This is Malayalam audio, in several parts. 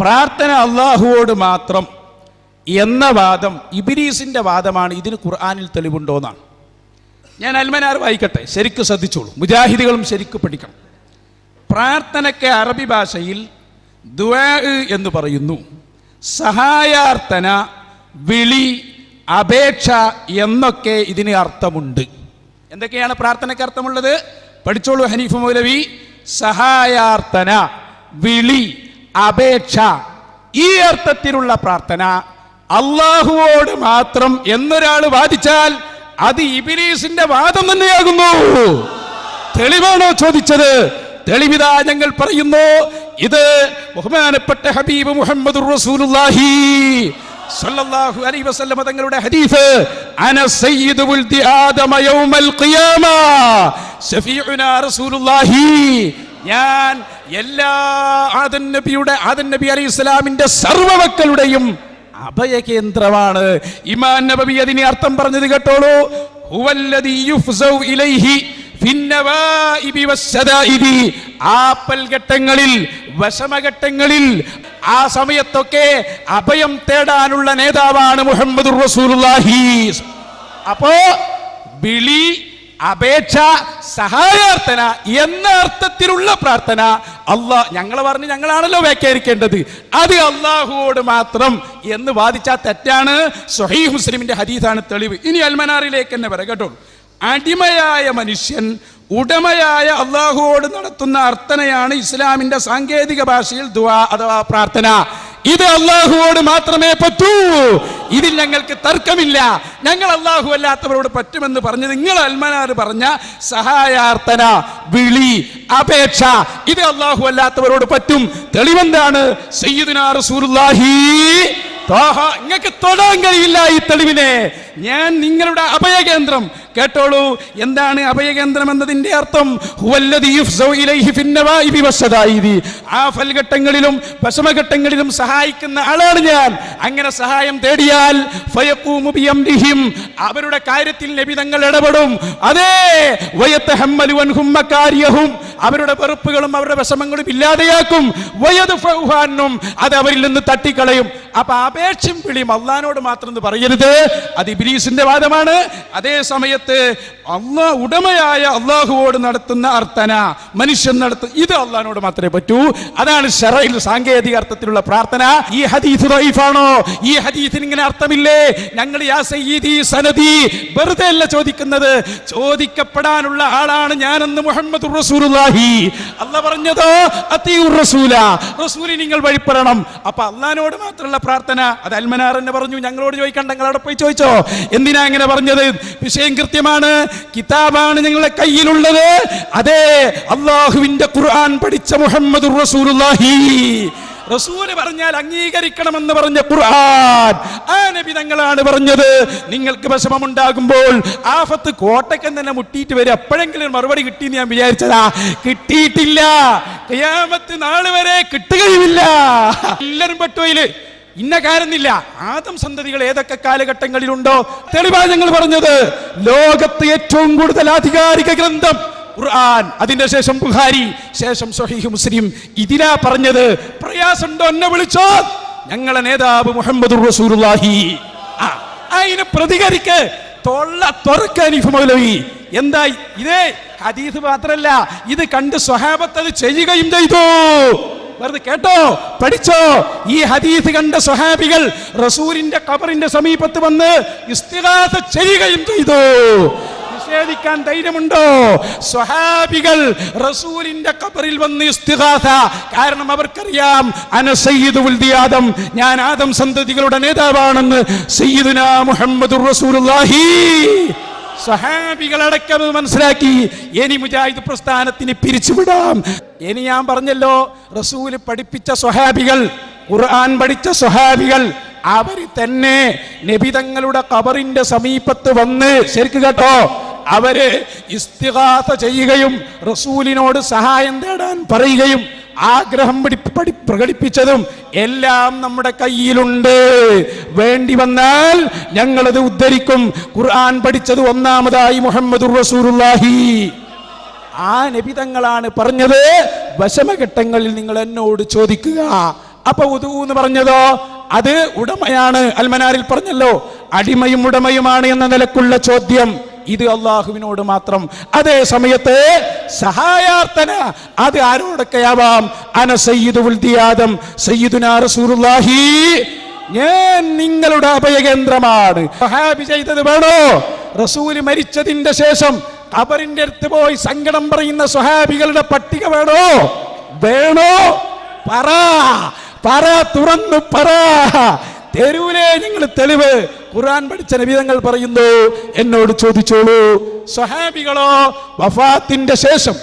പ്രാർത്ഥന അള്ളാഹുവോട് മാത്രം എന്ന വാദം ഇബിലീസിന്റെ വാദമാണ്. ഇതിന് ഖുർആാനിൽ തെളിവുണ്ടോ എന്നാണ് ഞാൻ അൽമനാർ വായിക്കട്ടെ. ശരിക്കും ശ്രദ്ധിച്ചോളൂ. മുജാഹിദികളും ശരിക്കും പഠിക്കണം. പ്രാർത്ഥനയ്ക്ക് അറബി ഭാഷയിൽ ദുആ എന്ന് പറയുന്നു. സഹായാർത്ഥന വിളി അപേക്ഷ എന്നൊക്കെ ഇതിന് അർത്ഥമുണ്ട്. എന്തൊക്കെയാണ് പ്രാർത്ഥനയ്ക്ക് അർത്ഥമുള്ളത്? പഠിച്ചോളൂ ഹനീഫ് മൗലവി. സഹായാർത്ഥന വിളി അപേക്ഷ. ഈ അർത്ഥത്തിലുള്ള പ്രാർത്ഥന അള്ളാഹുവോട് മാത്രം എന്നൊരാൾ വാദിച്ചാൽ അത് ഇബിലീസിന്റെ വാദം തന്നെയാകുന്നു. തെളിവാണോ ചോദിച്ചത്? തെളിവിതാ ഞങ്ങൾ പറയുന്നു ഇത് ബഹുമാനപ്പെട്ട ഹബീബ് മുഹമ്മദ് റസൂലുള്ളാഹി അലൈഹി വസല്ലമ തങ്ങളുടെ ഹദീസ് അന സയ്യിദുൽ യൗമൽ ഖിയാമ റസൂലുള്ളാഹി. ഞാൻ എല്ലാ ആദൻ നബിയുടെ ആദൻ നബി അലി ഇസ്ലാമിന്റെ സർവമക്കളുടെയും അഭയകേന്ദ്രമാണ്. ഇമാൻ നബി അതിനെ അർത്ഥം പറഞ്ഞത് കേട്ടോളൂ. ഇലൈഹി ഫിന്നവാഇബി വസ്സദാഇബി. ആപ്പൽ ഘട്ടങ്ങളിൽ വശമഘട്ടങ്ങളിൽ ആ സമയത്തൊക്കെ അഭയം തേടാനുള്ള നേതാവാണ് മുഹമ്മദ് റസൂലുള്ളാഹി. അപ്പോ വിളി അപേക്ഷ സഹായാർത്ഥന എന്ന അർത്ഥത്തിലുള്ള പ്രാർത്ഥന അള്ളാഹ് ഞങ്ങൾ പറഞ്ഞ് ഞങ്ങളാണല്ലോ വ്യാഖ്യാനിക്കേണ്ടത്. അത് അള്ളാഹുവോട് മാത്രം എന്ന് വാദിച്ചാൽ തെറ്റാണ്. സ്വഹീഹ് മുസ്ലിമിന്റെ ഹദീസാണ് തെളിവ്. ഇനി അൽമനാറിലേക്ക് തന്നെ വരാം കേട്ടോ. അടിമയായ മനുഷ്യൻ ഉടമയായ അള്ളാഹുവോട് നടത്തുന്ന അർത്ഥനയാണ് ഇസ്ലാമിന്റെ സാങ്കേതിക ഭാഷയിൽ ദുവാ അഥവാ പ്രാർത്ഥന. ഇത് അള്ളാഹുവോട് മാത്രമേ പറ്റൂ. ഇതിൽ ഞങ്ങൾക്ക് തർക്കമില്ല. ഞങ്ങൾ അള്ളാഹു അല്ലാത്തവരോട് പറ്റുമെന്ന് പറഞ്ഞ് നിങ്ങൾ അൽമനാർ പറഞ്ഞ സഹായാർത്ഥന വിളി അപേക്ഷ ഇത് അള്ളാഹു അല്ലാത്തവരോട് പറ്റും. തെളിവെന്താണ്? നിങ്ങൾക്ക് തൊടാൻ കഴിയില്ല ഈ തെളിവിനെ. ഞാൻ നിങ്ങളുടെ അഭയകേന്ദ്രം കേട്ടോളൂ എന്താണ് അഭയകേന്ദ്രം എന്നതിന്റെ അർത്ഥം ഹുവല്ലദീ യുഫ്സൗ ഇലൈഹി ഫിന്നവാഇബി വസ്സദായിദി. ആ ഫൽഘട്ടങ്ങളിലും വിഷമഘട്ടങ്ങളിലും സഹായിക്കുന്ന ആളാണ് ഞാൻ അങ്ങനെ സഹായം തേടിയാൽ. അവരുടെ കാര്യത്തിൽ നബി തങ്ങൾ ഇടപെടും അതേ. അവരുടെ വെറുപ്പുകളും അവരുടെ വിഷമങ്ങളും ഇല്ലാതെയാക്കും. അത് അവരിൽ നിന്ന് തട്ടിക്കളയും അപ്പൊ അപേക്ഷം വിളിയും അള്ളഹാനോട് മാത്രം പറയരുത് അത് ഇബിലീസിന്റെ വാദമാണ് അതേ സമയത്ത് അള്ളാ ഉടമയായ അള്ളാഹുവോട് നടത്തുന്ന അർത്ഥന മനുഷ്യൻ നടത്തുന്ന ഇത് അള്ളഹാനോട് മാത്രമേ പറ്റൂ. അതാണ് ഷറയിൽ സാങ്കേതിക അർത്ഥത്തിലുള്ള പ്രാർത്ഥന. ഈ ഹദീസ് റൈഫാണോ ഈ ഹദീസിന് ഇങ്ങനെ അർത്ഥമില്ലേ? ഞങ്ങൾ യാ സയ്യിദി സനദി വെറുതെ അല്ല ചോദിക്കുന്നത്. ചോദിക്കപ്പെടാനുള്ള ആളാണ് ഞാനെന്ന് മുഹമ്മദ് റസൂലുള്ളാഹി. അല്ല പറഞ്ഞതോ അത്തിയൂർ റസൂല റസൂലി നിങ്ങൾ വഴിപ്പെടണം. അപ്പൊ അള്ളഹാനോട് മാത്രമുള്ള പ്രാർത്ഥന. അത് അൽമനാർ എന്നെ പറഞ്ഞു ഞങ്ങളോട് ചോദിക്കണ്ട നിങ്ങൾ അവിടെ പോയി ചോദിച്ചോ. എന്തിനാ ഇങ്ങനെ പറഞ്ഞത്? വിഷയം കൃത്യമാണ് കിതാബാണ് ഞങ്ങളുടെ കയ്യിലുള്ളത്. അതെ അള്ളാഹുവിന്റെ ഖുർആൻ പഠിച്ച മുഹമ്മദ് റസൂലുള്ളാഹി. റസൂൽ പറഞ്ഞാൽ അംഗീകരിക്കണമെന്ന് പറഞ്ഞ ഖുർആൻ. ആ നബി തങ്ങളാണ് പറഞ്ഞത്. നിങ്ങൾക്ക് വിഷമമുണ്ടാകുമ്പോൾ ആഫത്ത് കോട്ടയ്ക്ക് തന്നെ മുട്ടിയിട്ട് വരും. എപ്പോഴെങ്കിലും മറുപടി കിട്ടിയെന്ന് ഞാൻ വിചാരിച്ചതാ. കിട്ടിയിട്ടില്ല. ഖിയാമത്ത് നാൾ വരെ കിട്ടുകയുമില്ല. എല്ലാരും പെട്ടുപോയിൽ ഇന്ന കാര്യമില്ല ആദം സന്തതികൾ ഏതൊക്കെ കാലഘട്ടങ്ങളിലുണ്ടോ? തെളിവാ ഞങ്ങൾ പറഞ്ഞത് ലോകത്ത് ഏറ്റവും കൂടുതൽ ആധികാരിക ഗ്രന്ഥം ഖുർആൻ. അതിന്റെ ശേഷം ബുഹാരി ശേഷം സഹീഹ് മുസ്ലിം. ഇതിലാ പറഞ്ഞത് പ്രയാസമുണ്ടോ എന്നെ വിളിച്ചോ? ഞങ്ങളെ നേതാവ് മുഹമ്മദ് റസൂലുള്ളാഹി. അതിന് പ്രതികരിക്ക്. തൊള്ള തുറക്കാൻ മൗലവി. എന്താ ഇതേ? ഹദീസ് മാത്രല്ല ഇത് കണ്ട് സ്വഹാബത്ത് അത് ചെയ്യുകയും ചെയ്തു. വെറുതെ കേട്ടോ? പഠിച്ചോ? ഈ ഹദീസ് കണ്ട സ്വഹാബികൾ റസൂലിന്റെ ഖബറിന്റെ സമീപത്ത് വന്ന് ഇസ്തിഗാസ ചെയ്യുകയും ചെയ്തു. നിഷേധിക്കാൻ ധൈര്യമുണ്ടോ? സ്വഹാബികൾ റസൂലിന്റെ ഖബറിൽ വന്ന് ഇസ്തിഗാസ. കാരണം അവർക്കറിയാം അന സയ്യിദ് ആദം ഞാൻ ആദം സന്തതികളുടെ നേതാവാണെന്ന് സയ്യിദുന മുഹമ്മദുർ റസൂലുള്ളാഹി. സഹാബികളടക്കം മനസ്സിലാക്കി. ഇനി മുജാഹിദ് പ്രസ്ഥാനത്തിന് പിരിച്ചുവിടാം. ഇനി ഞാൻ പറഞ്ഞല്ലോ റസൂൽ പഠിപ്പിച്ച സ്വഹാബികൾ ഖുർആൻ പഠിച്ച സ്വഹാബികൾ അവർ തന്നെ നബിതങ്ങളുടെ കബറിന്റെ സമീപത്ത് വന്ന് ശരിക്ക് കേട്ടോ അവർ ഇസ്തിഹാസ ചെയ്യുകയും റസൂലിനോട് സഹായം തേടാൻ പറയുകയും ആഗ്രഹം പിടി- പ്രകടിപ്പിച്ചതും എല്ലാം നമ്മുടെ കയ്യിലുണ്ട്. വേണ്ടി വന്നാൽ ഞങ്ങളത് ഉദ്ധരിക്കും. ഖുർആൻ പഠിച്ചത് ഒന്നാമതായി മുഹമ്മദ് റസൂലുള്ളാഹി. ആ നബിതങ്ങളാണ് പറഞ്ഞത്. വശമഘട്ടങ്ങളിൽ നിങ്ങൾ എന്നോട് ചോദിക്കുക. അപ്പൊ ഉദു എന്ന് പറഞ്ഞതോ? അത് ഉടമയാണ്. അൽമനാരിൽ പറഞ്ഞല്ലോ. അടിമയും ഉടമയുമാണ് എന്ന നിലക്കുള്ള ചോദ്യം. ഇത് അള്ളാഹുവിനോട് മാത്രം. അതേ സമയത്ത് സഹായാർത്ഥന അത് ആരോടൊക്കെയാവാം? അന സയ്യിദുൽ ദിയാദം സയ്യിദുനാ റസൂലുള്ളാഹി. ഞാൻ നിങ്ങളുടെ അഭയകേന്ദ്രമാണ്. സഹാബി ചെയ്തത് വേണോ? റസൂൽ മരിച്ചതിന്റെ ശേഷം ഖബറിന്റെ അടുത്ത് പോയി സങ്കടം പറയുന്ന സ്വഹാബികളുടെ പട്ടിക വേണോ? വേണോ? പറ. പറ തുറന്നു പറ. തെരുവിലെ നിങ്ങൾ തെളിവ്. ഖുർആൻ പഠിച്ച നബിതങ്ങൾ പറയുന്നു എന്നോട് ചോദിച്ചോളൂ സ്വഹാബികളോ വഫാത്തിന്റെ ശേഷം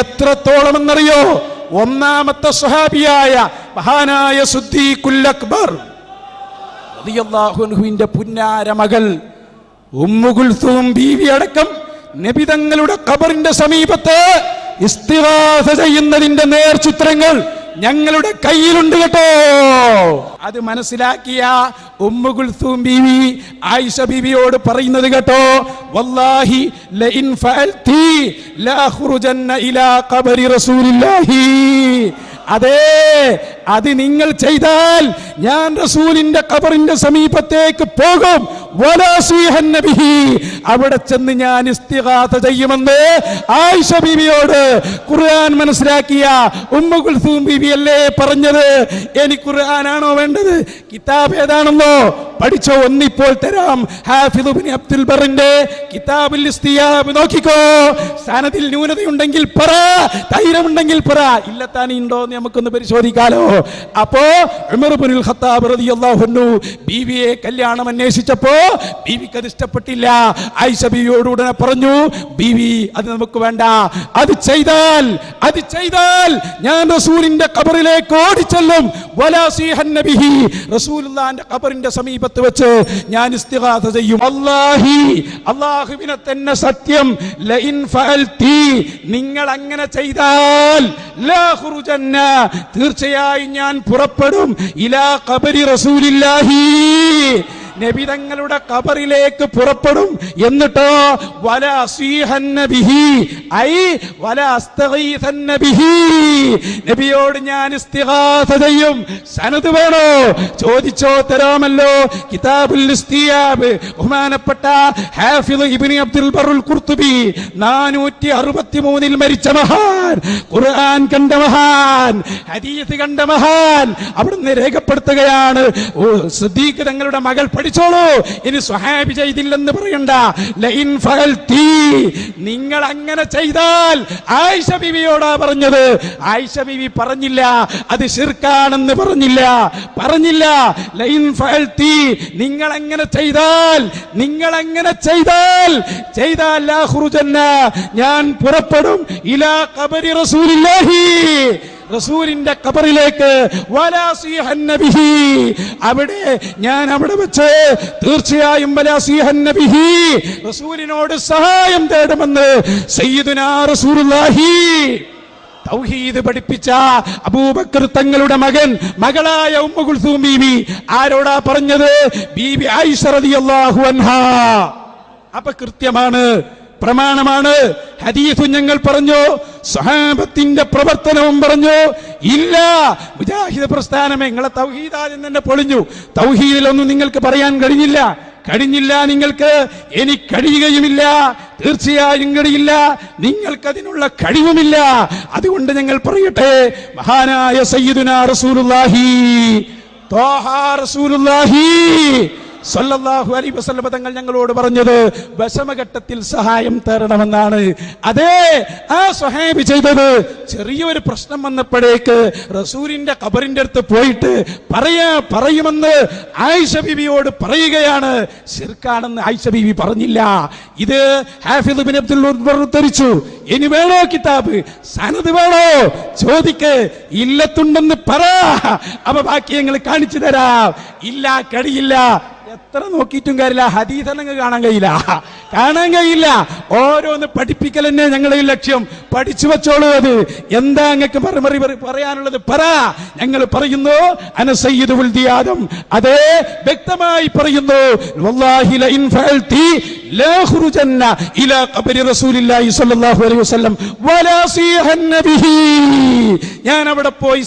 എത്രത്തോളം എന്നറിയോ ഒന്നാമത്തെ സ്വഹാബിയായ മഹാനായ സുദ്ദീഖുൽ അക്ബർ റളിയല്ലാഹുവിന്റെ പുന്നാര മകൾ ഉമ്മുകുൽസൂം ബീവി അടക്കം നബിതങ്ങളുടെ ഖബറിന്റെ സമീപത്ത് ഇസ്തിവാസ ചെയ്യുന്നതിന്റെ നേർചിത്രങ്ങൾ ഞങ്ങളുടെ കയ്യിലുണ്ട് കേട്ടോ. അത് മനസ്സിലാക്കിയ ഉമ്മുകുൽസൂം ബീവി ആയിഷ ബീവിയോട് പറയുന്നത് കേട്ടോ. വല്ലാഹി ലഇൻ ഫഅൽതി ലാഖുറുജന്ന ഇലാ ഖബരി റസൂലില്ലാഹി. അതെ അത് നിങ്ങൾ ചെയ്താൽ ഞാൻ റസൂലിന്റെ ഖബറിന്റെ സമീപത്തേക്ക് പോകും. അവിടെ ചെന്ന് ഞാൻ ഇസ്തിഹാത ചെയ്യുമെന്ന് ആയിഷ ബീവിയോട് ഖുർആൻ മനസ്സിലാക്കിയ ഉമ്മ കുൽസൂം ബീവി അല്ലേ പറഞ്ഞത്? എനിക്ക് ഖുർആനാണോ വേണ്ടത്? കിതാബ് ഏതാണെന്നോ പഠിച്ചോ ഒന്നിപ്പോൾ തരാം. ഹാഫിദുബിൻ അബ്ദുൽ ബറിന്റെ കിതാബുൽ ഇസ്തിയാബ്. നോക്കിക്കോ സ്ഥാനത്തിൽ ന്യൂനതയുണ്ടെങ്കിൽ പറ ധൈര്യമുണ്ടെങ്കിൽ പറ. ഇല്ല ഉണ്ടോ എന്ന് നമുക്കൊന്ന് പരിശോധിക്കാലോ. അപ്പോ ഉമർ ഇബ്നുൽ ഖത്താബ് റളിയല്ലാഹു അൻഹു ബീവിയെ കല്യാണം അന്വേഷിച്ചപ്പോ ബീവിക്ക് അത് ഇഷ്ടപ്പെട്ടില്ല. ആയിഷ ബീവിയോട് ഉടനെ പറഞ്ഞു ബീവി അത് നമുക്ക് വേണ്ട. അത് ചെയ്താൽ അത് ചെയ്താൽ ഞാൻ റസൂലിന്റെ കബറിലേക്ക് ഓടിച്ചെല്ലും. റസൂലുള്ളാന്റെ ഖബറിന്റെ സമീപത്ത് വെച്ച് ഞാൻ ഇസ്തിഹാസ ചെയ്യും. അല്ലാഹി അല്ലാഹുവിനെ തന്നെ സത്യം. ലൈൻ ഫഅൽതി നിങ്ങൾ അങ്ങനെ ചെയ്താൽ ലാ ഖുറുജന്ന തീർച്ചയായും ഞാൻ പുറപ്പെടും. ഇലാ ഖബരി റസൂലില്ലാഹി. നബി തങ്ങളുടെ കബറിലേക്ക് പുറപ്പെടും. എന്നിട്ടോ? വല ബിഹി ഐ വല നബിയോട് ഞാൻ ഇസ്തിഹാസ ചെയ്യും. സനത് വേണോ? ചോദിച്ചോ തരാമല്ലോ. കിതാബുൽ ഇസ്തിയാബ്. ബഹുമാനപ്പെട്ട ഹാഫിദ് ഇബ്നു അബ്ദുൽ ബറുൽ ഖുർത്തുബി 463 ൽ മരിച്ച മഹാൻ. ഖുർആൻ കണ്ട മഹാൻ. ഹദീസ് കണ്ട മഹാൻ. അവിടുന്ന് രേഖപ്പെടുത്തുകയാണ്. സിദ്ദീഖ് തങ്ങളുടെ മകൾ പഠിച്ചോളൂ. ഇനി സ്വഹാബി ചെയ്തില്ലെന്ന് പറയണ്ട. ലൈൻ ഫഅൽതി. നിങ്ങൾ അങ്ങനെ ചെയ്താൽ ആയിഷ ബിവിയോടാ പറഞ്ഞത്. ആയിഷ ബിവി പറഞ്ഞില്ല. അത് ശിർക്കാണെന്ന് പറഞ്ഞില്ല. പറഞ്ഞില്ല. ലൈൻ തീ നിങ്ങൾ അങ്ങനെ ചെയ്താൽ നിങ്ങൾ അങ്ങനെ ചെയ്താൽ ചെയ്താൽ ഞാൻ പുറപ്പെടും. ഇലാ കബരി റസൂലില്ലാഹി. റസൂലിന്റെ കബറിലേക്ക് അവിടെ ഞാൻ അവിടെ വെച്ച് തീർച്ചയായും റസൂലിനോട് സഹായം തേടുമെന്ന് സയ്യിദുനാ റസൂലുള്ളാഹി തൗഹീദ് പഠിപ്പിച്ച അബൂബക്കർ തങ്ങളുടെ മകൻ മകളായ ഉമ്മ കുൽസൂം ബീവി. ആരോടാ പറഞ്ഞത്? ബീബി ആയിഷ റളിയല്ലാഹു അൻഹാ. അപ്പൊ കൃത്യമാണ് പ്രമാണമാണ്. ഹദീസും ഞങ്ങൾ പറഞ്ഞു സഹാബത്തിന്റെ പ്രവർത്തനവും പറഞ്ഞു ഇല്ല മുജാഹിദ് പ്രസ്ഥാനം നിങ്ങളെ തൗഹീദാദ്യം തന്നെ പൊളിഞ്ഞു. തൗഹീദിലൊന്നും നിങ്ങൾക്ക് പറയാൻ കഴിഞ്ഞില്ല. കഴിഞ്ഞില്ല നിങ്ങൾക്ക് ഇനി കഴിയുകയുമില്ല. തീർച്ചയായും കഴിയില്ല നിങ്ങൾക്കതിനുള്ള കഴിവുമില്ല. അതുകൊണ്ട് ഞങ്ങൾ പറയട്ടെ മഹാനായ സയ്യിദുന റസൂലുല്ലാഹി റസൂലുള്ളാഹി സല്ലല്ലാഹു അലൈഹി വസല്ലമ തങ്ങൾ ഞങ്ങളോട് പറഞ്ഞത് വിഷമഘട്ടത്തിൽ സഹായം തേടണമെന്നാണ് അതേ ആ സ്വഹാബി ചെയ്തത്. ചെറിയൊരു പ്രശ്നം വന്നപ്പോഴേക്ക് റസൂലിന്റെ കബറിന്റെ അടുത്ത് പോയിട്ട് പറയാ പറയുമെന്ന് ആയിഷ ബിബിയോട് പറയുകയാണ്. ശിർക്കാണെന്ന് ആയിഷ ബിബി പറഞ്ഞില്ല. ഇത് ഹാഫിദ് ബിൻ അബ്ദുൽ ഉദ്ധരിച്ചു. ഇനി വേണോ കിതാബ്? സനത് വേണോ? ചോദിക്ക്. ഇല്ലത്തുണ്ടെന്ന് പറ. അവ ബാക്കി ഞങ്ങൾ കാണിച്ചു തരാം. ഇല്ല കഴിയില്ല എത്ര നോക്കിയിട്ടും കാര്യമില്ല. അല്ലെങ്കിൽ കാണാൻ കഴിയില്ല. കാണാൻ കഴിയില്ല. ഓരോന്ന് പഠിപ്പിക്കൽ തന്നെ ഞങ്ങളുടെ ലക്ഷ്യം. പഠിച്ചു വെച്ചോളൂ അത്. എന്താ അങ്ങക്ക് മറുമറി പറയാനുള്ളത് പറ. ഞങ്ങൾ പറയുന്നു അന സയ്യിദ് ഉൽദി ആദം അതേ വ്യക്തമായി പറയുന്നു വല്ലാഹി ഫഅൽതി ഇലാ ഖബരി സ്വല്ലല്ലാഹു അലൈഹി വസല്ലം ഞാൻ അവിടെ പോയി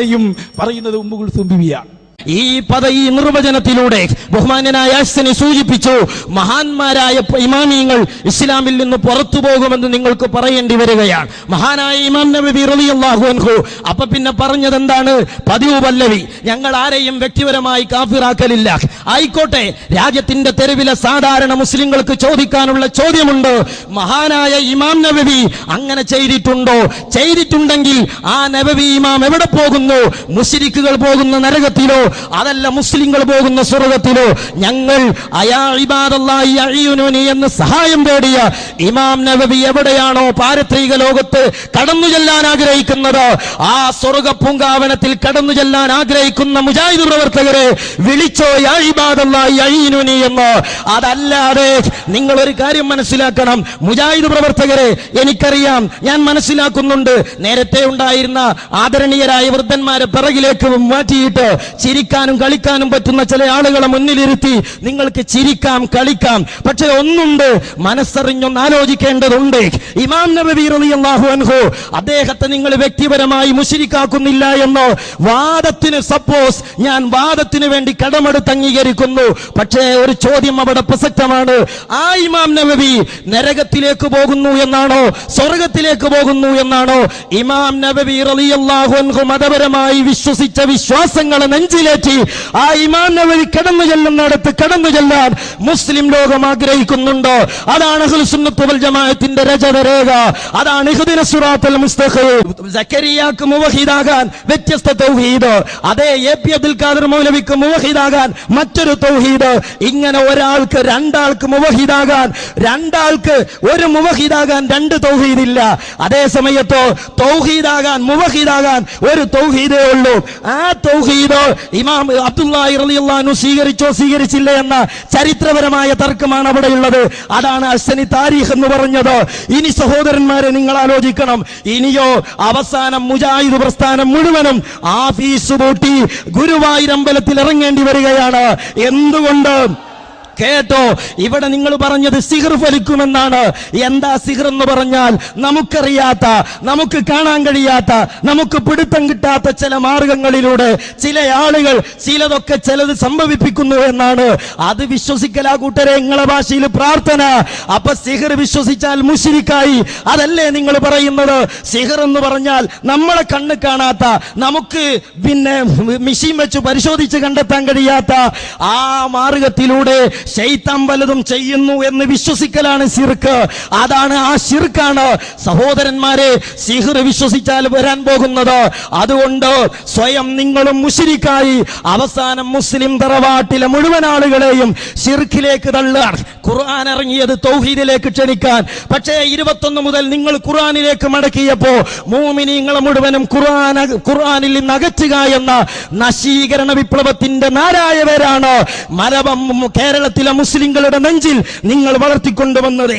ചെയ്യും. പറയുന്നത് ഉമ്മു കുൽസും ബിവിയാണ് ഈ പദ ഈ നിർവചനത്തിലൂടെ ബഹുമാനനായ അശ്വനെ സൂചിപ്പിച്ചു മഹാന്മാരായ ഇമാമിയങ്ങൾ ഇസ്ലാമിൽ നിന്ന് പുറത്തു പോകുമെന്ന് നിങ്ങൾക്ക് പറയേണ്ടി വരികയാണ്. മഹാനായ ഇമാം നബി റളിയല്ലാഹു അപ്പൊ പിന്നെ പറഞ്ഞത് എന്താണ് പതിവ് പല്ലവി. ഞങ്ങൾ ആരെയും വ്യക്തിപരമായി കാഫിറാക്കലില്ല. ആയിക്കോട്ടെ രാജ്യത്തിന്റെ തെരുവിലെ സാധാരണ മുസ്ലിങ്ങൾക്ക് ചോദിക്കാനുള്ള ചോദ്യമുണ്ട്. മഹാനായ ഇമാം നബവി അങ്ങനെ ചെയ്തിട്ടുണ്ടോ? ചെയ്തിട്ടുണ്ടെങ്കിൽ ആ നബവി ഇമാം എവിടെ പോകുന്നു? മുസ്ലിക്കുകൾ പോകുന്ന നരകത്തിലോ അതല്ല മുസ്ലിങ്ങൾ പോകുന്ന സ്വർഗത്തിലോ ഞങ്ങൾ എന്ന് സഹായം തേടിയ ഇമാം നബി എവിടെയാണോ പാരത്രിക ലോകത്ത് കടന്നു ചെല്ലാൻ ആഗ്രഹിക്കുന്നത്. ആ സ്വർഗ പൂങ്കാവനത്തിൽ കടന്നു ചെല്ലാൻ ആഗ്രഹിക്കുന്ന മുജാഹിദ് പ്രവർത്തകരെ വിളിച്ചോ യാ ഇബാദല്ലാഹി അഴിയുനൂനി എന്ന്. അതല്ലാതെ നിങ്ങൾ ഒരു കാര്യം മനസ്സിലാക്കണം. മുജാഹിദ് പ്രവർത്തകരെ എനിക്കറിയാം ഞാൻ മനസ്സിലാക്കുന്നുണ്ട്. നേരത്തെ ഉണ്ടായിരുന്ന ആദരണീയരായ വൃദ്ധന്മാരെ പിറകിലേക്ക് മാറ്റിയിട്ട് ചിരിക്കാനും കളിക്കാനും പറ്റുന്ന ചില ആളുകളെ മുന്നിലിരുത്തി നിങ്ങൾക്ക് ചിരിക്കാം കളിക്കാം. പക്ഷെ ഒന്നുണ്ട് മനസ്സറിഞ്ഞൊന്ന് ആലോചിക്കേണ്ടതുണ്ട്. ഇമാം നബി റളിയല്ലാഹു അൻഹു അദ്ദേഹത്തെ നിങ്ങൾ വ്യക്തിപരമായി മുശരിക്കാക്കുന്നില്ല എന്നോ വാദത്തിന് സപ്പോസ് ഞാൻ വാദത്തിന് വേണ്ടി കടമെടുത്ത് അംഗീകരിക്കുന്നു. പക്ഷേ ഒരു ചോദ്യം അവിടെ പ്രസക്തമാണ്. ആ ഇമാം നബി നരകത്തിലേക്ക് പോകുന്നു എന്നാണോ സ്വർഗത്തിലേക്ക് പോകുന്നു എന്നാണോ? ഇമാം നബി അൻഹു മതപരമായി വിശ്വസിച്ച വിശ്വാസങ്ങളെ നെഞ്ചിലേറ്റി ആ ഇമാം വഴി കടന്നു ചെല്ലുന്നിടത്ത് കടന്നു ചെല്ലാൻ മുസ്ലിം ലോകം ആഗ്രഹിക്കുന്നുണ്ടോ? അതാണ് ജമാഅത്തിന്റെ രചനരേഖ അതാണ് സക്കരിയാക്ക് മുവഹിദാകാൻ വ്യത്യസ്ത തൗഹീദ്. അതേ എ പി അബ്ദുൽ ഖാദർ മൗലവിക്ക് മുവഹിദാകാൻ മറ്റൊരു തൗഹീദ്. ഇങ്ങനെ ഒരാൾക്ക് രണ്ടാൾക്ക് മുവഹിദാകാൻ രണ്ടാൾക്ക് ഒരു മുവഹിദാകാൻ രണ്ട് തൗഹീദ് ഇല്ല അതേ സമയത്തോ തൗഹീദാകാൻ മുവഹിദാകാൻ ഒരു തൗഹീദേ ഉള്ളൂ. ആ തൗഹീദ് ഇമാം അബ്ദുല്ലാഹി റളിയല്ലാഹു സ്വീകരിച്ചോ സ്വീകരിച്ചില്ല എന്ന ചരിത്രപരമായ തർക്കമാണ് അവിടെയുള്ളത്. അതാണ് അശ്വനി താരീഖ് എന്ന് പറഞ്ഞത്. ഇനി സഹോദരന്മാരെ നിങ്ങൾ ആലോചിക്കണം ഇനിയോ അവസാനം മുജാഹിദ് പ്രസ്ഥാനം മുഴുവനും ആഫീസ് പൂട്ടി ഗുരുവായൂരമ്പലത്തിൽ ഇറങ്ങേണ്ടി വരികയാണ്. എന്തുകൊണ്ട്? കേട്ടോ. ഇവിടെ നിങ്ങൾ പറഞ്ഞത് സിഹർ ഫലിക്കുമെന്നാണ് എന്താ സിഹർ എന്ന് പറഞ്ഞാൽ നമുക്കറിയാത്ത നമുക്ക് കാണാൻ കഴിയാത്ത നമുക്ക് പിടുത്തം കിട്ടാത്ത ചില മാർഗങ്ങളിലൂടെ ചില ആളുകൾ ചിലതൊക്കെ ചിലത് സംഭവിപ്പിക്കുന്നു എന്നാണ്. അത് വിശ്വസിക്കലാ കൂട്ടരെ നിങ്ങളെ ഭാഷയിൽ പ്രാർത്ഥന. അപ്പൊ സിഹർ വിശ്വസിച്ചാൽ മുഷിരിക്കായി. അതല്ലേ നിങ്ങൾ പറയുന്നത്? സിഹർ എന്ന് പറഞ്ഞാൽ നമ്മളെ കണ്ണ് കാണാത്ത നമുക്ക് പിന്നെ മിഷീൻ വെച്ച് പരിശോധിച്ച് കണ്ടെത്താൻ കഴിയാത്ത ആ മാർഗത്തിലൂടെ ശൈത്താൻ വലതും ചെയ്യുന്നു എന്ന് വിശ്വസിക്കലാണ് സിർക്ക് അതാണ് ആ ശിർക്കാണ്. സഹോദരന്മാരെ സിഹർ വിശ്വസിച്ചാൽ വരാൻ പോകുന്നത്. അതുകൊണ്ട് സ്വയം നിങ്ങളും മുഷിരിക്കായി അവസാനം മുസ്ലിം തറവാട്ടിലെ മുഴുവൻ ആളുകളെയും ഷിർക്കിലേക്ക് തള്ളാൻ ഖുർആൻ ഇറങ്ങിയത് തൗഹീദിലേക്ക് ക്ഷണിക്കാൻ. പക്ഷേ ഇരുപത്തൊന്ന് മുതൽ നിങ്ങൾ ഖുർആനിലേക്ക് മടക്കിയപ്പോ മൂമിനിങ്ങളെ മുഴുവനും ഖുർആൻ ഖുർആനിൽ നിന്ന് അകറ്റുക എന്ന നശീകരണ വിപ്ലവത്തിന്റെ നാരായവരാണ് മലബം കേരളത്തിലെ മുസ്ലിങ്ങളുടെ നെഞ്ചിൽ നിങ്ങൾ വളർത്തിക്കൊണ്ടുവന്നത്